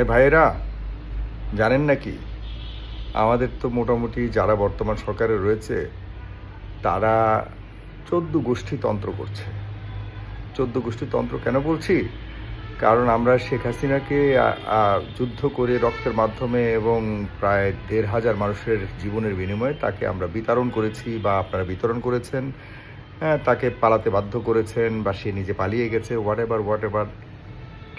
এ ভাইয়েরা জানেন নাকি আমাদের তো মোটামুটি যারা বর্তমান সরকারে রয়েছে তারা চোদ্দ গোষ্ঠী তন্ত্র করছে। চোদ্দ গোষ্ঠী তন্ত্র কেন বলছি? কারণ আমরা শেখ হাসিনাকে যুদ্ধ করে রক্তের মাধ্যমে এবং প্রায় দেড় হাজার মানুষের জীবনের বিনিময়ে তাকে আমরা বিতরণ করেছি বা আপনারা বিতরণ করেছেন। হ্যাঁ, তাকে পালাতে বাধ্য করেছেন বা সে নিজে পালিয়ে গেছে হোয়াট এভার হোয়াট এভার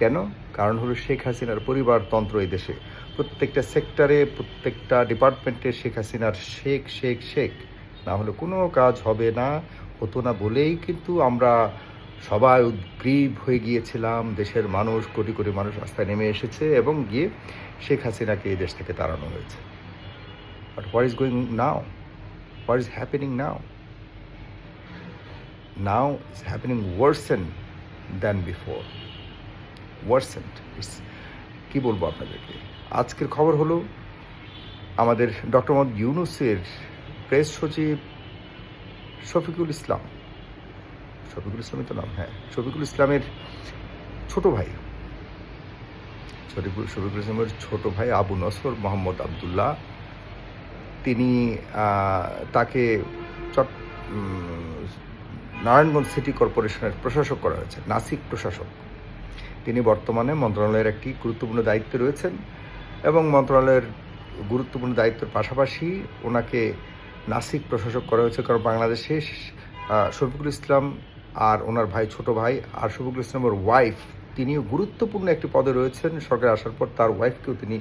কেন? কারণ হলো শেখ হাসিনার পরিবারতন্ত্র এই দেশে। প্রত্যেকটা সেক্টরে, প্রত্যেকটা ডিপার্টমেন্টে শেখ হাসিনার শেখ শেখ শেখ। না হলে কোনো কাজ হবে না, হতো না বলেই কিন্তু আমরা সবাই উদ্গ্রীব হয়ে গিয়েছিলাম। দেশের মানুষ, কোটি কোটি মানুষ রাস্তায় নেমে এসেছে এবং গিয়ে শেখ হাসিনাকে এই দেশ থেকে তাড়ানো হয়েছে। But what is going now what is happening now now is happening worsen than before worsened কী বলব আপনাদেরকে? আজকের খবর হলো আমাদের ডক্টর মোহাম্মদ ইউনুসের প্রেস সচিব শফিকুল ইসলাম। শফিকুল ইসলামের তো নাম হ্যাঁ। শফিকুল ইসলামের ছোট ভাই। শফিকুল শফিকুল ইসলামের ছোট ভাই আবু নসর মোহাম্মদ আবদুল্লাহ। তিনি তাকে চট নারায়ণগঞ্জ সিটি কর্পোরেশনের প্রশাসক করা হয়েছে, নাসিক প্রশাসক। তিনি বর্তমানে মন্ত্রণালয়ের একটি গুরুত্বপূর্ণ দায়িত্বে রয়েছেন এবং মন্ত্রণালয়ের গুরুত্বপূর্ণ দায়িত্বের পাশাপাশি ওনাকে নাসিক প্রশাসক করা হয়েছে, কারণ বাংলাদেশে শফিকুল ইসলাম আর ওনার ভাই, ছোট ভাই আর শফিকুল ইসলামের ওয়াইফ তিনিও গুরুত্বপূর্ণ একটি পদে রয়েছেন। সরকার আসার পর তার ওয়াইফকেও তিনি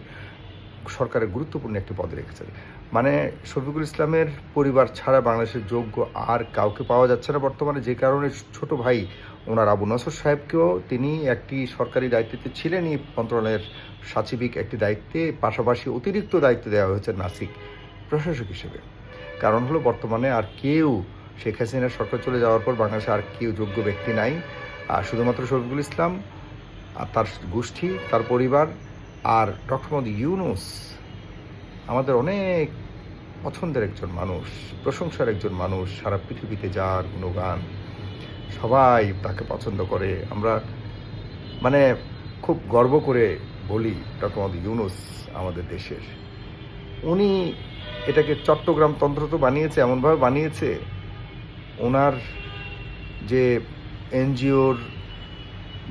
সরকারের গুরুত্বপূর্ণ একটি পদে রেখেছেন। মানে শফিকুল ইসলামের পরিবার ছাড়া বাংলাদেশের যোগ্য আর কাউকে পাওয়া যাচ্ছে না বর্তমানে, যে কারণে ছোট ভাই ওনার আবু নসর সাহেবকেও তিনি একটি সরকারি দায়িত্বে ছিলেনই মন্ত্রণালয়ের সাচিবিক একটি দায়িত্বে, পাশাপাশি অতিরিক্ত দায়িত্ব দেওয়া হয়েছে নাসিক প্রশাসক হিসেবে। কারণ হলো, বর্তমানে আর কেউ শেখ হাসিনার সরকার চলে যাওয়ার পর বাংলাদেশে আর কেউ যোগ্য ব্যক্তি নাই। আর শুধুমাত্র শফিকুল ইসলাম, আর তার গোষ্ঠী, তার পরিবার, আর ডক্টর মোহাম্মদ ইউনুস আমাদের অনেক পছন্দের একজন মানুষ, প্রশংসার একজন মানুষ, সারা পৃথিবীতে যার গুণগান। সবাই তাকে পছন্দ করে। আমরা মানে খুব গর্ব করে বলি ডক্টর মোহাম্মদ ইউনুস আমাদের দেশের। উনি এটাকে চট্টগ্রাম তন্ত্র তো বানিয়েছে, এমনভাবে বানিয়েছে, ওনার যে এনজিওর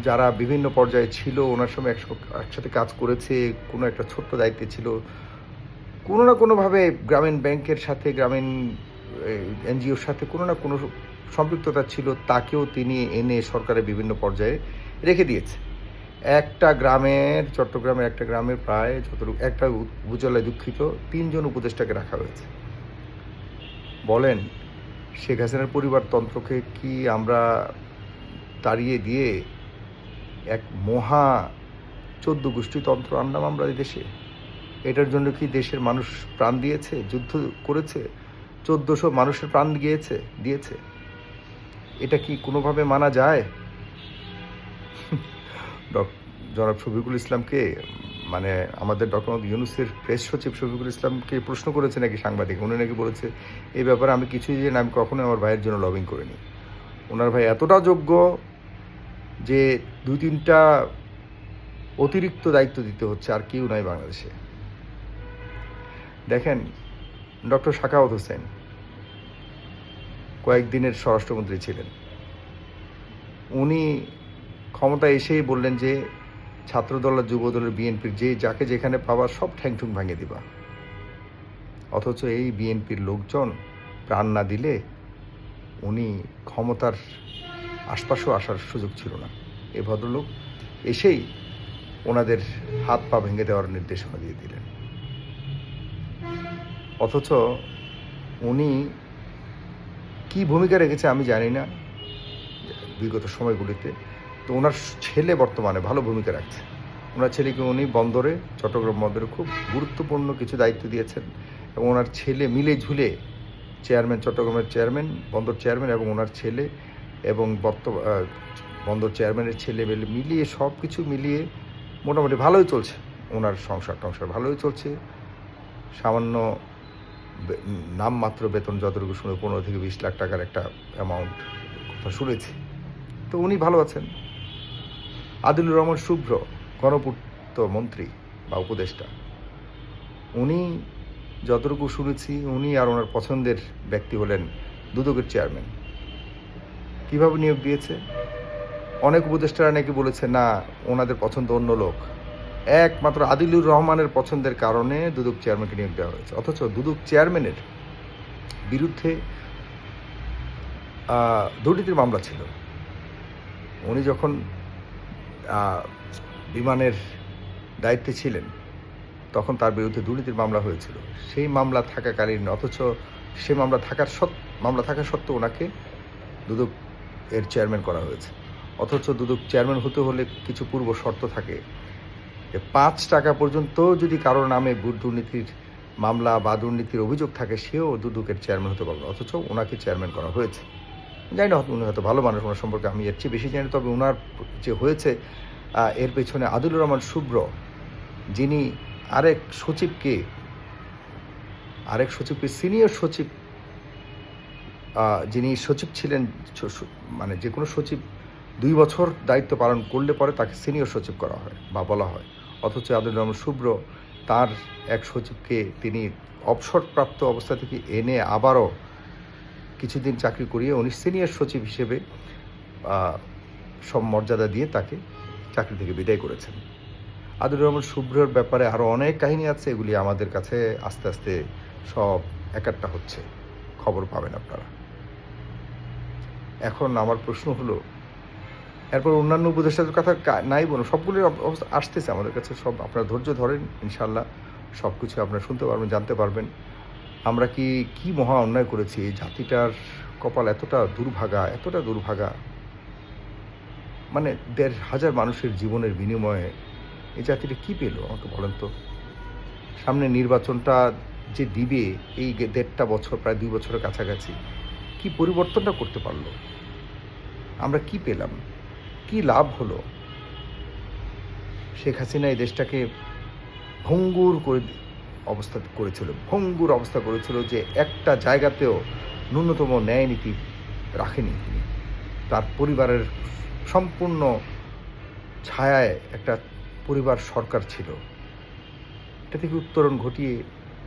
যারা বিভিন্ন পর্যায়ে ছিল, ওনার সঙ্গে একস- একসাথে কাজ করেছে, কোনো একটা ছোট্ট দায়িত্বে ছিল। কোনো না কোনোভাবে গ্রামীণ ব্যাংকের সাথে, গ্রামীণ এনজিওর সাথে কোনো না কোনো সম্পৃক্ততা ছিল তাকেও তিনি এনে সরকারের বিভিন্ন পর্যায়ে রেখে দিয়েছে। একটা গ্রামের চট্টগ্রামের একটা গ্রামের প্রায় যতটুকু, একটা উপজেলায় দুঃখিত, তিনজন উপদেষ্টাকে রাখা হয়েছে। বলেন, শেখ হাসিনার পরিবারতন্ত্রকে কি আমরা তাড়িয়ে দিয়ে এক মহা চোদ্দ গোষ্ঠীতন্ত্র আনলাম আমরা এই দেশে? এটার জন্য কি দেশের মানুষ প্রাণ দিয়েছে, যুদ্ধ করেছে? চোদ্দশো মানুষের প্রাণ গিয়েছে, দিয়েছে? এটা কি কোনোভাবে মানা যায়? জনাব শফিকুল ইসলামকে মানে আমাদের ডক্টর ইউনুসের প্রেস সচিব শফিকুল ইসলামকে প্রশ্ন করেছে নাকি সাংবাদিক? উনি নাকি বলেছে এই ব্যাপারে আমি কিছুই জানি আমি কখনোই আমার ভাইয়ের জন্য লবিং করিনি। ওনার ভাই এতটা যোগ্য যে দুই তিনটা অতিরিক্ত দায়িত্ব দিতে হচ্ছে আর কেউ নাই বাংলাদেশে। দেখেন, ডক্টর শাকাওয়াত হোসেন কয়েকদিনের স্বরাষ্ট্রমন্ত্রী ছিলেন। উনি ক্ষমতায় এসেই বললেন যে, ছাত্রদল আর যুবদলের বিএনপির যে, যাকে যেখানে পাওয়া সব ঠ্যাংঠুং ভাঙিয়ে দিবা। অথচ এই বিএনপির লোকজন প্রাণ না দিলে উনি ক্ষমতার আশপাশেও আসার সুযোগ ছিল না। এ ভদ্রলোক এসেই ওনাদের হাত পা ভেঙে দেওয়ার নির্দেশনা দিয়ে দিলেন। অথচ উনি কি ভূমিকা রেখেছে আমি জানি না। বিগত সময়গুলিতে। তো ওনার ছেলে বর্তমানে ভালো ভূমিকা রাখছে। ওনার ছেলেকে উনি বন্দরে, চট্টগ্রাম বন্দরে খুব গুরুত্বপূর্ণ কিছু দায়িত্ব দিয়েছেন এবং ওনার ছেলে মিলে ঝুলে চেয়ারম্যান, চট্টগ্রামের চেয়ারম্যান, বন্দর চেয়ারম্যান এবং ওনার ছেলে এবং বর্ত বন্দর চেয়ারম্যানের ছেলে মিলে, মিলিয়ে সব কিছু মিলিয়ে মোটামুটি ভালোই চলছে। ওনার সংসার টংসার ভালোই চলছে। সামান্য নামমাত্র বেতন যতটুকু শুনে পনেরো থেকে বিশ লাখ টাকার একটা অ্যামাউন্ট কথা শুনেছি। তো উনি ভালো আছেন। আদিলুর রহমান শুভ্র, গণপূর্ত মন্ত্রী বা উপদেষ্টা। উনি যতটুকু শুনেছি, উনি আর ওনার পছন্দের ব্যক্তি হলেন দুদকের চেয়ারম্যান কীভাবে নিয়োগ দিয়েছে? অনেক উপদেষ্টারা নাকি বলেছে, না, ওনাদের পছন্দ অন্য লোক। একমাত্র আদিলুর রহমানের পছন্দের কারণে দুদক চেয়ারম্যানকে নিয়োগ দেওয়া হয়েছে। অথচ দুদক চেয়ারম্যানের বিরুদ্ধে দুর্নীতির মামলা ছিল। উনি যখন বিমানের দায়িত্বে ছিলেন, তখন তার বিরুদ্ধে দুর্নীতির মামলা হয়েছিল। সেই মামলা থাকাকালীন, অথচ সেই মামলা থাকার সত্ মামলা থাকা সত্ত্বেও ওনাকে দুদক এর চেয়ারম্যান করা হয়েছে। অথচ দুদক চেয়ারম্যান হতে হলে কিছু পূর্ব শর্ত থাকে। পাঁচ টাকা পর্যন্ত যদি কারোর নামে ভোট দুর্নীতির মামলা বা দুর্নীতির অভিযোগ থাকে, সেও দুদুকের চেয়ারম্যান হতে পারবে অথচ ওনাকে চেয়ারম্যান করা হয়েছে। জানি না, উনি হয়তো ভালো মানুষ, ওনার সম্পর্কে আমি এর চেয়ে বেশি জানি, তবে ওনার যে হয়েছে এর পেছনে আদিলুর রহমান শুভ্র, যিনি আরেক সচিবকে আরেক সচিবকে, সিনিয়র সচিব যিনি সচিব ছিলেন মানে যে কোনো সচিব দুই বছর দায়িত্ব পালন করলে পরে তাকে সিনিয়র সচিব করা হয় বা বলা হয়। অথচ আব্দুল রহমান শুভ্র, তার এক সচিবকে তিনি অবসরপ্রাপ্ত অবস্থা থেকে এনে আবারও কিছুদিন চাকরি করিয়ে উনি সিনিয়র সচিব হিসেবে সব মর্যাদা দিয়ে তাকে চাকরি থেকে বিদায় করেছেন। আদুর রহমান শুভ্রর ব্যাপারে আরও অনেক কাহিনী আছে, এগুলি আমাদের কাছে আস্তে আস্তে সব একাট্টা হচ্ছে। খবর পাবেন আপনারা। এখন আমার প্রশ্ন হলো এরপর অন্যান্য উপদেষ্টাদের কথা নাই বলুন, সবগুলির অবস্থা আসতেছে আমাদের কাছে, সব আপনারা ধৈর্য ধরেন ইনশাল্লাহ সব কিছু আপনারা শুনতে পারবেন, জানতে পারবেন। আমরা কি কি মহা অন্যায় করেছি? এই জাতিটার কপাল এতটা দুর্ভাগা এতটা দুর্ভাগা। মানে দেড় হাজার মানুষের জীবনের বিনিময়ে এই জাতিটা কী পেল, আমাকে বলেন তো? সামনে নির্বাচনটা যে দিবে এই দেড়টা বছর, প্রায় দুই বছরের কাছাকাছি, কি পরিবর্তনটা করতে পারল? আমরা কি পেলাম? কি লাভ হলো? শেখ হাসিনা এই দেশটাকে ভঙ্গুর করে অবস্থা করেছিল। ভঙ্গুর অবস্থা করেছিল যে একটা জায়গাতেও ন্যূনতম ন্যায় নীতি রাখেনি তিনি। তার পরিবারের সম্পূর্ণ ছায়ায় একটা পরিবার সরকার ছিল। এটা থেকে উত্তরণ ঘটিয়ে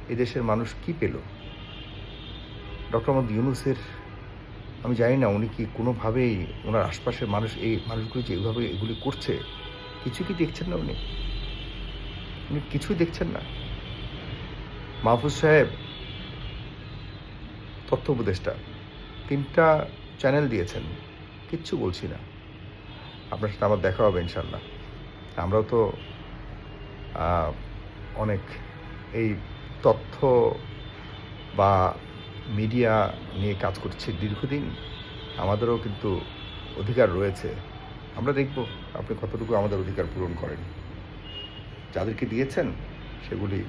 এদেশের মানুষ কি পেল? ডক্টর মোহাম্মদ ইউনুসের আমি জানি না উনি কি কোনোভাবেই ওনার আশপাশের মানুষ, এই মানুষগুলি যে এইভাবে এগুলি করছে কিছু কি দেখছেন না উনি? উনি কিছুই দেখছেন না। মাহফুজ সাহেব, তথ্য উপদেষ্টা, তিনটা চ্যানেল দিয়েছেন, কিচ্ছু বলছি না। আপনার সাথে আমার দেখা হবে ইনশাল্লাহ আমরাও তো অনেক এই তথ্য বা মিডিয়া নিয়ে কাজ করছি দীর্ঘদিন, আমাদেরও কিন্তু অধিকার রয়েছে। আমরা দেখব আপনি কতটুকু আমাদের অধিকার পূরণ করেন। যাদেরকে দিয়েছেন, সেগুলি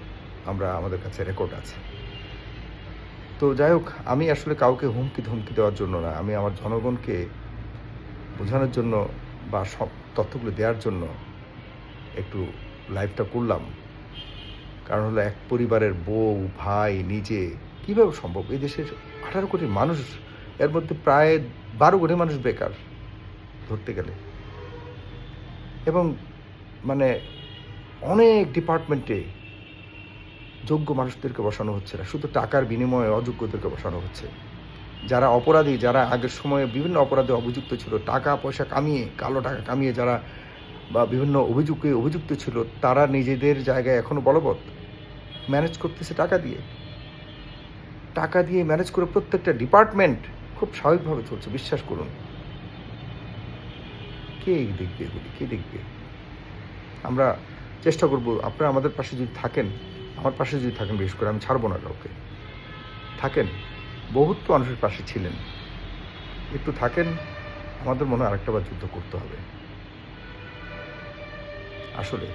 আমরা আমাদের কাছে রেকর্ড আছে। তো যাই হোক, আমি আসলে কাউকে হুমকি ধমকি দেওয়ার জন্য না, আমি আমার জনগণকে বোঝানোর জন্য বা সব তথ্যগুলো দেওয়ার জন্য একটু লাইভটা করলাম। কারণ হলো এক পরিবারের বউ, ভাই, নিজে কীভাবে সম্ভব? এই দেশের আঠারো কোটি মানুষ, এর মধ্যে প্রায় বারো কোটি মানুষ বেকার, ধরতে গেলে। এবং মানে অনেক ডিপার্টমেন্টে যোগ্য মানুষদেরকে বসানো হচ্ছে না, শুধু টাকার বিনিময়ে অযোগ্যদেরকে বসানো হচ্ছে। যারা অপরাধী, যারা আগের সময়ে বিভিন্ন অপরাধে অভিযুক্ত ছিল, টাকা, পয়সা কামিয়ে, কালো টাকা কামিয়ে যারা বা বিভিন্ন অভিযোগে অভিযুক্ত ছিল, তারা নিজেদের জায়গায় এখনও বলবৎ ম্যানেজ করতেছে টাকা দিয়ে। টাকা দিয়ে ম্যানেজ করে প্রত্যেকটা ডিপার্টমেন্ট খুব স্বাভাবিকভাবে চলছে, বিশ্বাস করুন। কে দেখবে এগুলি? কে দেখবে? আমরা চেষ্টা করব, আপনারা আমাদের পাশে যদি থাকেন, আমার পাশে যদি থাকেন, বিশেষ করে আমি ছাড়বো না কাউকে। থাকেন, বহুত মানুষের পাশে ছিলেন। একটু থাকেন, আমাদের মনে হয় আরেকটা বার যুদ্ধ করতে হবে। আসলে